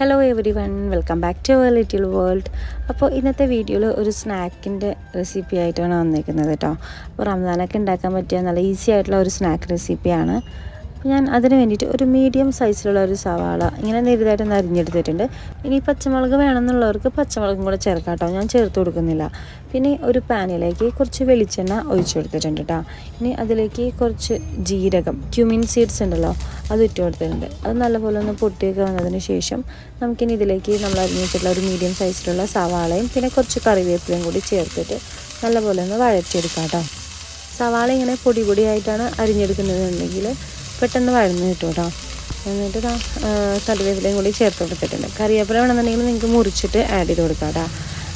Hello everyone welcome back to our little world അപ്പോൾ ഇന്നത്തെ വീഡിയോയിൽ ഒരു സ്നാക്കിന്റെ റെസിപ്പി ആയിട്ടാണ് വന്നിരിക്കുന്നത് കേട്ടോ അപ്പോൾ റംസാനൊക്കെ ഉണ്ടാക്കാൻ പറ്റിയ നല്ല ഈസി ആയിട്ടുള്ള ഒരു സ്നാക്ക് റെസിപ്പിയാണ് ഞാൻ അതിന് വേണ്ടിയിട്ട് ഒരു മീഡിയം സൈസിലുള്ള ഒരു സവാള ഇങ്ങനെ നേരിതായിട്ടൊന്ന് അരിഞ്ഞെടുത്തിട്ടുണ്ട് ഇനി പച്ചമുളക് വേണമെന്നുള്ളവർക്ക് പച്ചമുളകും കൂടെ ചേർക്കാം കേട്ടോ. ഞാൻ ചേർത്ത് കൊടുക്കുന്നില്ല. പിന്നെ ഒരു പാനിലേക്ക് കുറച്ച് വെളിച്ചെണ്ണ ഒഴിച്ചു കൊടുത്തിട്ടുണ്ട് കേട്ടോ. ഇനി അതിലേക്ക് കുറച്ച് ജീരകം ക്യുമിൻ സീഡ്സ് ഉണ്ടല്ലോ അത് ഇട്ട് കൊടുത്തിട്ടുണ്ട്. അത് നല്ലപോലെ ഒന്ന് പൊട്ടിയൊക്കെ വന്നതിന് ശേഷം നമുക്കിനി ഇതിലേക്ക് നമ്മൾ അരിഞ്ഞിട്ടുള്ള ഒരു മീഡിയം സൈസിലുള്ള സവാളയും പിന്നെ കുറച്ച് കറിവേപ്പിലയും കൂടി ചേർത്തിട്ട് നല്ലപോലെ ഒന്ന് വഴറ്റിയെടുക്കാം കേട്ടോ. സവാള ഇങ്ങനെ പൊടി പൊടിയായിട്ടാണ് അരിഞ്ഞെടുക്കുന്നതെന്നുണ്ടെങ്കിൽ പെട്ടെന്ന് വഴന്ന് കിട്ടും കേട്ടോ. എന്നിട്ട് ഇതാ കറിവേപ്പിലയും കൂടി ചേർത്ത് കൊടുത്തിട്ടുണ്ട്. കറിവേപ്പില വേണമെന്നുണ്ടെങ്കിൽ നിങ്ങൾക്ക് മുറിച്ചിട്ട് ആഡ് ചെയ്ത് കൊടുക്കാം കേട്ടോ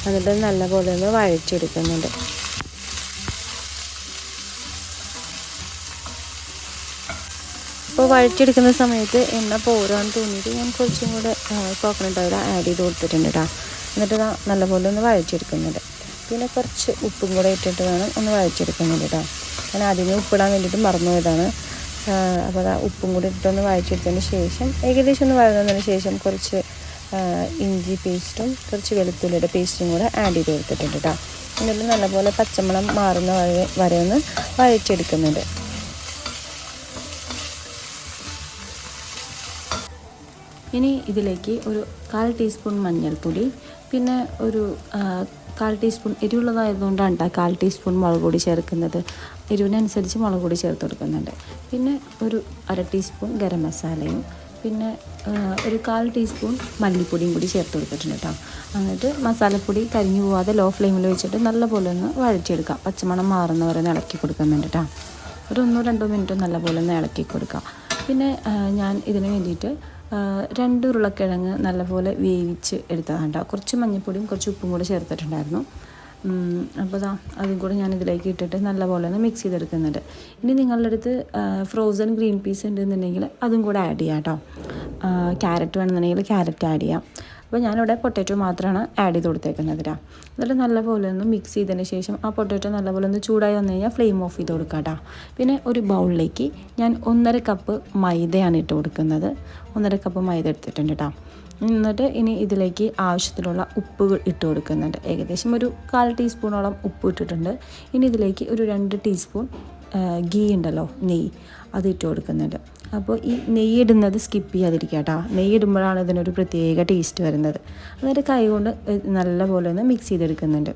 എന്നിട്ട് നല്ലപോലെ ഒന്ന് വഴച്ചെടുക്കുന്നുണ്ട് അപ്പോൾ വഴച്ചെടുക്കുന്ന സമയത്ത് എണ്ണ പോരാന്ന് തോന്നിയിട്ട് ഞാൻ കുറച്ചും കൂടെ കോക്കനട്ട് ഓയിൽ ആഡ് ചെയ്ത് കൊടുത്തിട്ടുണ്ട് കേട്ടോ എന്നിട്ട് ഇതാ നല്ലപോലെ ഒന്ന് വഴച്ചെടുക്കുന്നുണ്ട് പിന്നെ കുറച്ച് ഉപ്പും കൂടെ ഇട്ടിട്ട് വേണം ഒന്ന് വഴച്ചെടുക്കുന്നുണ്ട് കേട്ടോ ഞാൻ ആദ്യമേ ഉപ്പിടാൻ വേണ്ടിയിട്ട് മറന്നു പോയതാണ് അപ്പോൾ അത് ഉപ്പും കൂടി ഇട്ടൊന്ന് വഴറ്റിയെടുത്തതിന് ശേഷം ഏകദേശം ഒന്ന് വഴന്നതിന് ശേഷം കുറച്ച് ഇഞ്ചി പേസ്റ്റും കുറച്ച് വെളുത്തുള്ളിയുടെ പേസ്റ്റും കൂടെ ആഡ് ചെയ്ത് കൊടുത്തിട്ടുണ്ട് കേട്ടോ എന്നിട്ട് നല്ലപോലെ പച്ചമണം മാറുന്ന വരെ വരെ ഒന്ന് വഴറ്റിയെടുക്കുന്നുണ്ട്. ഇനി ഇതിലേക്ക് ഒരു കാൽ ടീസ്പൂൺ മഞ്ഞൾപ്പൊടി പിന്നെ ഒരു കാൽ ടീസ്പൂൺ എരിവുള്ളതായതുകൊണ്ടാണ് കേട്ടോ കാൽ ടീസ്പൂൺ മുളക് പൊടി ചേർക്കുന്നത്. എരിവിനനുസരിച്ച് മുളക് പൊടി ചേർത്ത് കൊടുക്കുന്നുണ്ട്. പിന്നെ ഒരു അര ടീസ്പൂൺ ഗരം മസാലയും പിന്നെ ഒരു കാൽ ടീസ്പൂൺ മല്ലിപ്പൊടിയും കൂടി ചേർത്ത് കൊടുത്തിട്ടുണ്ട് കേട്ടോ എന്നിട്ട് മസാലപ്പൊടി കരിഞ്ഞു പോവാതെ ലോ ഫ്ലെയിമിൽ വെച്ചിട്ട് നല്ലപോലെ ഒന്ന് വഴറ്റിയെടുക്കാം. പച്ചമണം മാറുന്നവരെ ഒന്ന് ഇളക്കി കൊടുക്കുന്നുണ്ട് കേട്ടോ ഒരു ഒന്നോ രണ്ടോ മിനിറ്റ് നല്ലപോലെ ഒന്ന് ഇളക്കി കൊടുക്കാം. പിന്നെ ഞാൻ ഇതിന് വേണ്ടിയിട്ട് രണ്ട് ഉരുളക്കിഴങ്ങ് നല്ലപോലെ വേവിച്ച് എടുത്തതാണ് കേട്ടോ കുറച്ച് മഞ്ഞൾപ്പൊടിയും കുറച്ച് ഉപ്പും കൂടെ ചേർത്തിട്ടുണ്ടായിരുന്നു. അപ്പോൾ അതാ അതും കൂടെ ഞാൻ ഇതിലേക്ക് ഇട്ടിട്ട് നല്ലപോലെ ഒന്ന് മിക്സ് ചെയ്തെടുക്കുന്നുണ്ട്. ഇനി നിങ്ങളുടെ അടുത്ത് ഫ്രോസൺ ഗ്രീൻ പീസ് ഉണ്ടെന്നുണ്ടെങ്കിൽ അതും കൂടെ ആഡ് ചെയ്യാം കേട്ടോ. ക്യാരറ്റ് വേണമെന്നുണ്ടെങ്കിൽ ക്യാരറ്റ് ആഡ് ചെയ്യാം. അപ്പോൾ ഞാനിവിടെ പൊട്ടാറ്റോ മാത്രമാണ് ആഡ് ചെയ്ത് കൊടുത്തേക്കുന്നത് കേട്ടോ എന്നിട്ട് നല്ലപോലെ ഒന്ന് മിക്സ് ചെയ്തതിന് ശേഷം ആ പൊട്ടാറ്റോ നല്ലപോലെ ഒന്ന് ചൂടായി വന്നു കഴിഞ്ഞാൽ ഫ്ലെയിം ഓഫ് ചെയ്ത് കൊടുക്കാം കേട്ടോ പിന്നെ ഒരു ബൗളിലേക്ക് ഞാൻ ഒന്നര കപ്പ് മൈദയാണ് ഇട്ട് കൊടുക്കുന്നത്. ഒന്നര കപ്പ് മൈദ എടുത്തിട്ടുണ്ട് കേട്ടോ എന്നിട്ട് ഇനി ഇതിലേക്ക് ആവശ്യത്തിനുള്ള ഉപ്പ് ഇട്ട് കൊടുക്കുന്നുണ്ട്. ഏകദേശം ഒരു കാൽ ടീസ്പൂണോളം ഉപ്പ് ഇട്ടിട്ടുണ്ട്. ഇനി ഇതിലേക്ക് ഒരു രണ്ട് ടീസ്പൂൺ ഗീ ഉണ്ടല്ലോ നെയ്യ് അത് ഇട്ട് കൊടുക്കുന്നുണ്ട്. അപ്പോൾ ഈ നെയ്യിടുന്നത് സ്കിപ്പ് ചെയ്യാതിരിക്കുക കേട്ടോ. നെയ്യിടുമ്പോഴാണ് ഇതിനൊരു പ്രത്യേക ടേസ്റ്റ് വരുന്നത്. എന്നിട്ട് കൈ കൊണ്ട് നല്ലപോലെ ഒന്ന് മിക്സ് ചെയ്തെടുക്കുന്നുണ്ട്.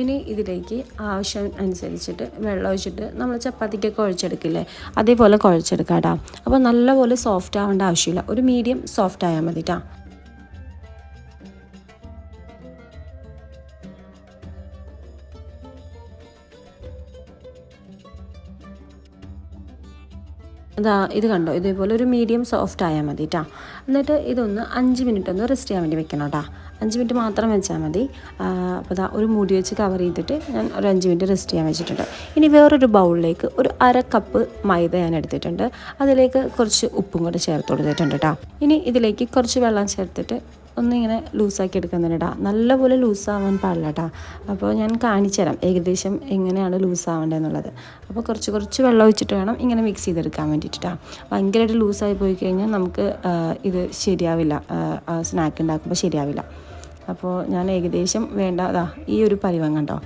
ഇനി ഇതിലേക്ക് ആവശ്യം അനുസരിച്ചിട്ട് വെള്ളം ഒഴിച്ചിട്ട് നമ്മൾ ചപ്പാത്തിക്കൊക്കെ കുഴച്ചെടുക്കില്ലേ? അതേപോലെ കുഴച്ചെടുക്കാം കേട്ടോ. അപ്പോൾ നല്ലപോലെ സോഫ്റ്റ് ആവേണ്ട ആവശ്യമില്ല. ഒരു മീഡിയം സോഫ്റ്റ് ആയാൽ മതി കേട്ടോ. ഇതാ ഇത് കണ്ടോ? ഇതേപോലെ ഒരു മീഡിയം സോഫ്റ്റ് ആയാൽ മതി കേട്ടോ എന്നിട്ട് ഇതൊന്ന് അഞ്ച് മിനിറ്റ് ഒന്ന് റെസ്റ്റ് ചെയ്യാൻ വേണ്ടി വെക്കണം കേട്ടോ അഞ്ച് മിനിറ്റ് മാത്രം വെച്ചാൽ മതി. അപ്പോൾ ഇതാ ഒരു മൂടി വെച്ച് കവർ ചെയ്തിട്ട് ഞാൻ ഒരു അഞ്ച് മിനിറ്റ് റെസ്റ്റ് ചെയ്യാൻ വെച്ചിട്ടുണ്ട്. ഇനി വേറൊരു ബൗളിലേക്ക് ഒരു അര കപ്പ് മൈദ ഞാൻ എടുത്തിട്ടുണ്ട്. അതിലേക്ക് കുറച്ച് ഉപ്പും കൂടെ ചേർത്ത് കൊടുത്തിട്ടുണ്ട് കേട്ടോ ഇനി ഇതിലേക്ക് കുറച്ച് വെള്ളം ചേർത്തിട്ട് ഒന്നിങ്ങനെ ലൂസാക്കി എടുക്കുന്നുണ്ട് നല്ലപോലെ ലൂസാവാൻ പാടില്ല കേട്ടോ അപ്പോൾ ഞാൻ കാണിച്ചു തരാം ഏകദേശം എങ്ങനെയാണ് ലൂസാവേണ്ടതെന്നുള്ളത്. അപ്പോൾ കുറച്ച് കുറച്ച് വെള്ളം ഒഴിച്ചിട്ട് വേണം ഇങ്ങനെ മിക്സ് ചെയ്തെടുക്കാൻ വേണ്ടിയിട്ടാ ഭയങ്കരമായിട്ട് ലൂസായി പോയി കഴിഞ്ഞാൽ നമുക്ക് ഇത് ശരിയാവില്ല. സ്നാക്ക് ഉണ്ടാക്കുമ്പോൾ ശരിയാവില്ല. അപ്പോൾ ഞാൻ ഏകദേശം വേണ്ട അതാ ഈ ഒരു പരിവം കണ്ടോ?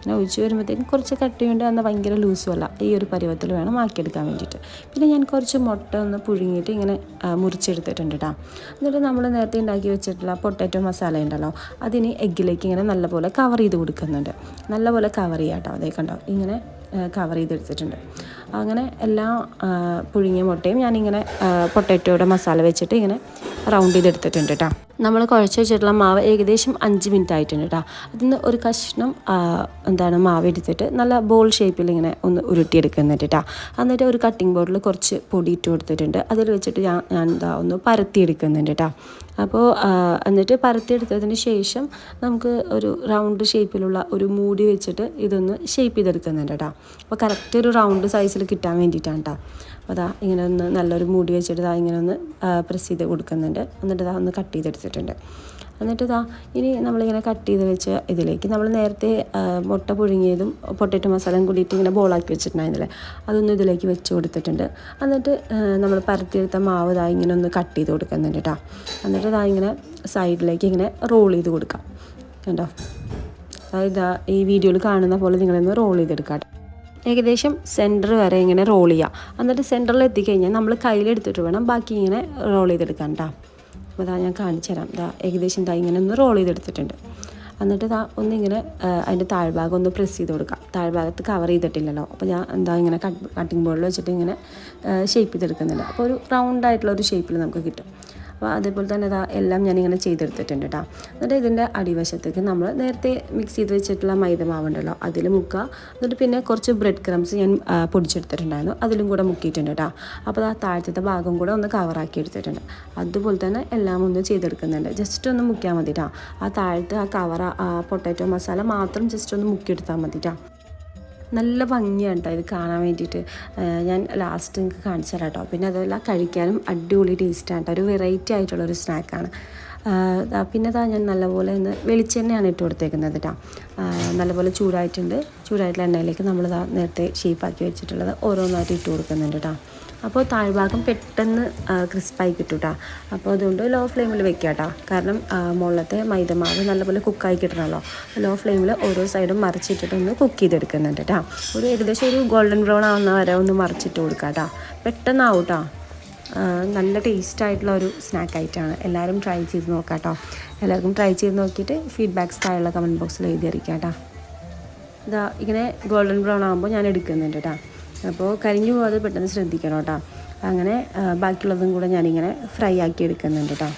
ഇങ്ങനെ ഒഴിച്ച് വരുമ്പോഴത്തേക്കും കുറച്ച് കട്ടിയുണ്ട് എന്നാൽ ഭയങ്കര ലൂസും അല്ല. ഈ ഒരു പരുവത്തിൽ വേണം ആക്കിയെടുക്കാൻ വേണ്ടിയിട്ട്. പിന്നെ ഞാൻ കുറച്ച് മുട്ട ഒന്ന് പുഴുങ്ങിയിട്ട് ഇങ്ങനെ മുറിച്ചെടുത്തിട്ടുണ്ട് കേട്ടോ എന്നിട്ട് നമ്മൾ നേരത്തെ ഉണ്ടാക്കി വെച്ചിട്ടുള്ള പൊട്ടാറ്റോ മസാല ഉണ്ടല്ലോ അതിന് എഗ്ഗിലേക്ക് ഇങ്ങനെ നല്ലപോലെ കവർ ചെയ്ത് കൊടുക്കുന്നുണ്ട്. നല്ലപോലെ കവർ ചെയ്യാം കേട്ടോ അതേ കണ്ടോ? ഇങ്ങനെ കവർ ചെയ്തെടുത്തിട്ടുണ്ട്. അങ്ങനെ എല്ലാ പുഴുങ്ങിയ മുട്ടയും ഞാനിങ്ങനെ പൊട്ടാറ്റോയുടെ മസാല വെച്ചിട്ട് ഇങ്ങനെ റൗണ്ട് ചെയ്തെടുത്തിട്ടുണ്ട് കേട്ടോ നമ്മൾ കുഴച്ച് വെച്ചിട്ടുള്ള മാവ് ഏകദേശം അഞ്ച് മിനിറ്റ് ആയിട്ടുണ്ട് കേട്ടോ അതിൽ നിന്ന് ഒരു കഷ്ണം എന്താണ് മാവ് എടുത്തിട്ട് നല്ല ബോൾ ഷേപ്പിൽ ഇങ്ങനെ ഒന്ന് ഉരുട്ടിയെടുക്കുന്നുണ്ട് കേട്ടോ എന്നിട്ട് ഒരു കട്ടിംഗ് ബോർഡിൽ കുറച്ച് പൊടി ഇട്ട് കൊടുത്തിട്ടുണ്ട്. അതിൽ വെച്ചിട്ട് ഞാൻ ഞാൻ എന്താ ഒന്ന് പരത്തിയെടുക്കുന്നുണ്ട് കേട്ടോ അപ്പോൾ എന്നിട്ട് പരത്തിയെടുത്തതിന് ശേഷം നമുക്ക് ഒരു റൗണ്ട് ഷേപ്പിലുള്ള ഒരു മൂടി വെച്ചിട്ട് ഇതൊന്ന് ഷേപ്പ് ചെയ്തെടുക്കുന്നുണ്ട് കേട്ടോ അപ്പോൾ കറക്റ്റ് ഒരു റൗണ്ട് സൈസിൽ കിട്ടാൻ വേണ്ടിയിട്ടാണ് കേട്ടോ അപ്പോൾ അതാ ഇങ്ങനെ ഒന്ന് നല്ലൊരു മൂടി വെച്ചിട്ട് ഇതാ ഇങ്ങനെ ഒന്ന് പ്രസ് ചെയ്ത് കൊടുക്കുന്നുണ്ട്. എന്നിട്ട് ഇതാ ഒന്ന് കട്ട് ചെയ്തെടുത്തിട്ടുണ്ട്. എന്നിട്ട് ഇതാ ഇനി നമ്മളിങ്ങനെ കട്ട് ചെയ്ത് വെച്ച ഇതിലേക്ക് നമ്മൾ നേരത്തെ മുട്ട പുഴുങ്ങിയതും പൊട്ടറ്റോ മസാലയും കൂടിയിട്ട് ഇങ്ങനെ ബോളാക്കി വെച്ചിട്ടുണ്ടായിരുന്നില്ലേ? അതൊന്നും ഇതിലേക്ക് വെച്ച് കൊടുത്തിട്ടുണ്ട്. എന്നിട്ട് നമ്മൾ പരത്തിയെടുത്ത മാവ് ഇതാ ഇങ്ങനെ ഒന്ന് കട്ട് ചെയ്ത് കൊടുക്കുന്നുണ്ട് കേട്ടോ എന്നിട്ട് ഇതാ ഇങ്ങനെ സൈഡിലേക്ക് ഇങ്ങനെ റോൾ ചെയ്ത് കൊടുക്കാം. കണ്ടോ? അതായത് ഈ വീഡിയോയിൽ കാണുന്ന പോലെ നിങ്ങളൊന്ന് റോൾ ചെയ്തെടുക്കാം. ഏകദേശം സെന്റർ വരെ ഇങ്ങനെ റോൾ ചെയ്യുക എന്നിട്ട് സെന്ററിൽ എത്തിക്കഴിഞ്ഞാൽ നമ്മൾ കയ്യിലെടുത്തിട്ട് വേണം ബാക്കി ഇങ്ങനെ റോൾ ചെയ്തെടുക്കാൻ കേട്ടോ അപ്പോൾ ഞാൻ കാണിച്ചു തരാം. ഇതാ ഏകദേശം ഇതാ ഇങ്ങനെ ഒന്ന് റോൾ ചെയ്തെടുത്തിട്ടുണ്ട്. എന്നിട്ട് ഇതാ ഒന്നിങ്ങനെ അതിന്റെ താഴ്ഭാഗം ഒന്ന് പ്രസ് ചെയ്ത് കൊടുക്കാം. താഴ്ഭാഗത്ത് കവർ ചെയ്തിട്ടില്ലല്ലോ. അപ്പോൾ ഞാൻ എന്താ ഇങ്ങനെ കട്ട് കട്ടിംഗ് ബോർഡിൽ വെച്ചിട്ട് ഇങ്ങനെ ഷേപ്പ് ചെയ്തെടുക്കുന്നില്ല അപ്പോൾ ഒരു റൗണ്ട് ആയിട്ടുള്ള ഒരു ഷേപ്പിൽ നമുക്ക് കിട്ടും. അപ്പോൾ അതേപോലെ തന്നെ ഇതാ എല്ലാം ഞാനിങ്ങനെ ചെയ്തെടുത്തിട്ടുണ്ട് കേട്ടോ. എന്നിട്ട് ഇതിന്റെ അടിവശത്തേക്ക് നമ്മൾ നേരത്തെ മിക്സ് ചെയ്ത് വെച്ചിട്ടുള്ള മൈദ മാവുണ്ടല്ലോ അതിൽ മുക്കുക. എന്നിട്ട് പിന്നെ കുറച്ച് ബ്രെഡ് ക്രംസ് ഞാൻ പൊടിച്ചെടുത്തിട്ടുണ്ടായിരുന്നു. അതിലും കൂടെ മുക്കിയിട്ടുണ്ട് കേട്ടോ. അപ്പോൾ ആ താഴത്തെ ഭാഗം കൂടെ ഒന്ന് കവറാക്കി എടുത്തിട്ടുണ്ട്. അതുപോലെ തന്നെ എല്ലാം ഒന്ന് ചെയ്തെടുക്കുന്നുണ്ട്. ജസ്റ്റ് ഒന്ന് മുക്കിയാൽ മതി കേട്ടോ. ആ താഴത്തെ ആ കവർ ആ പൊട്ടാറ്റോ മസാല മാത്രം ജസ്റ്റ് ഒന്ന് മുക്കിയെടുത്താൽ മതി കേട്ടോ. നല്ല ഭംഗിയാണ് കേട്ടോ ഇത് കാണാൻ വേണ്ടിയിട്ട്. ഞാൻ ലാസ്റ്റ് നിങ്ങൾക്ക് കാണിച്ചു തരാം കേട്ടോ പിന്നെ അതെല്ലാം കഴിക്കാനും അടിപൊളി ടേസ്റ്റാണ് കേട്ടോ ഒരു വെറൈറ്റി ആയിട്ടുള്ളൊരു സ്നാക്കാണ് പിന്നെ ഇതാ ഞാൻ നല്ലപോലെ ഒന്ന് വെളിച്ചെണ്ണയാണ് ഇട്ട് കൊടുത്തേക്കുന്നത് കേട്ടോ നല്ലപോലെ ചൂടായിട്ടുണ്ട്. ചൂടായിട്ടുള്ള എണ്ണയിലേക്ക് നമ്മൾ നമ്മളിതാ നേരത്തെ ഷേപ്പാക്കി വെച്ചിട്ടുള്ളത് ഓരോന്നായിട്ട് ഇട്ട് കൊടുക്കുന്നുണ്ട് കേട്ടോ അപ്പോൾ താഴ്ഭാഗം പെട്ടെന്ന് ക്രിസ്പായി കിട്ടും കേട്ടോ അപ്പോൾ അതുകൊണ്ട് ലോ ഫ്ലെയിമിൽ വെക്കുക കേട്ടോ കാരണം മുകളിലത്തെ മൈദമാവ് നല്ലപോലെ കുക്കായി കിട്ടണമല്ലോ ലോ ഫ്ലെയിമിൽ ഓരോ സൈഡും മറിച്ചിട്ടിട്ട് ഒന്ന് കുക്ക് ചെയ്തെടുക്കുന്നുണ്ട് കേട്ടോ ഒരു ഏകദേശം ഒരു ഗോൾഡൻ ബ്രൗൺ ആവുന്ന വരെ ഒന്ന് മറിച്ചിട്ട് കൊടുക്കുക കേട്ടോ പെട്ടെന്നാവും കേട്ടോ നല്ല ടേസ്റ്റ് ആയിട്ടുള്ള ഒരു സ്നാക്ക് ആയിട്ടാണ്. എല്ലാവരും ട്രൈ ചെയ്ത് നോക്കാം കേട്ടോ എല്ലാവർക്കും ട്രൈ ചെയ്ത് നോക്കിയിട്ട് ഫീഡ്ബാക്ക്സ് താഴെയുള്ള കമന്റ് ബോക്സിൽ എഴുതി അറിയിക്കാം കേട്ടോ ഇതാ ഇങ്ങനെ ഗോൾഡൻ ബ്രൗൺ ആകുമ്പോൾ ഞാൻ എടുക്കുന്നുണ്ട് കേട്ടോ. അപ്പോൾ കരിഞ്ഞു പോകാതെ പെട്ടെന്ന് ശ്രദ്ധിക്കണം കേട്ടോ. അങ്ങനെ ബാക്കിയുള്ളതും കൂടെ ഞാനിങ്ങനെ ഫ്രൈ ആക്കി എടുക്കുന്നുണ്ട് കേട്ടോ.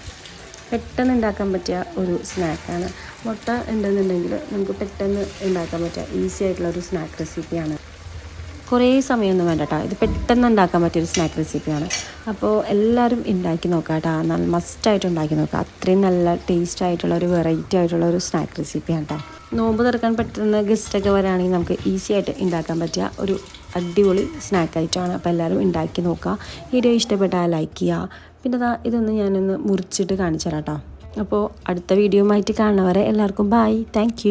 പെട്ടെന്ന് ഉണ്ടാക്കാൻ പറ്റിയ ഒരു സ്നാക്കാണ് മുട്ട ഉണ്ടെന്നുണ്ടെങ്കിൽ നമുക്ക് പെട്ടെന്ന് ഉണ്ടാക്കാൻ പറ്റിയ ഈസി ആയിട്ടുള്ള ഒരു സ്നാക്ക് റെസിപ്പിയാണ് കുറേ സമയമൊന്നും വേണ്ട കേട്ടോ. ഇത് പെട്ടെന്ന് ഉണ്ടാക്കാൻ പറ്റിയൊരു സ്നാക്ക് റെസിപ്പിയാണ് അപ്പോൾ എല്ലാവരും ഉണ്ടാക്കി നോക്കാം കേട്ടോ. നല്ല മസ്റ്റായിട്ട് ഉണ്ടാക്കി നോക്കുക. അത്രയും നല്ല ടേസ്റ്റ് ആയിട്ടുള്ള ഒരു വെറൈറ്റി ആയിട്ടുള്ള ഒരു സ്നാക്ക് റെസിപ്പിയാണ് കേട്ടോ. നോമ്പ് തുറക്കാൻ പെട്ടെന്ന് ഗസ്റ്റൊക്കെ വരാണെങ്കിൽ നമുക്ക് ഈസി ആയിട്ട് ഉണ്ടാക്കാൻ പറ്റിയ ഒരു അടിപൊളി സ്നാക്ക് ആയിട്ടാണ് അപ്പോൾ എല്ലാവരും ഉണ്ടാക്കി നോക്കുക. വീഡിയോ ഇഷ്ടപ്പെട്ടാൽ ലൈക്ക് ചെയ്യുക. പിന്നെ ദാ ഇതൊന്ന് ഞാനൊന്ന് മുറിച്ചിട്ട് കാണിച്ചു തരാം കേട്ടോ. അപ്പോൾ അടുത്ത വീഡിയോ ആയിട്ട് കാണുന്നവരെ എല്ലാവർക്കും ബായ് താങ്ക്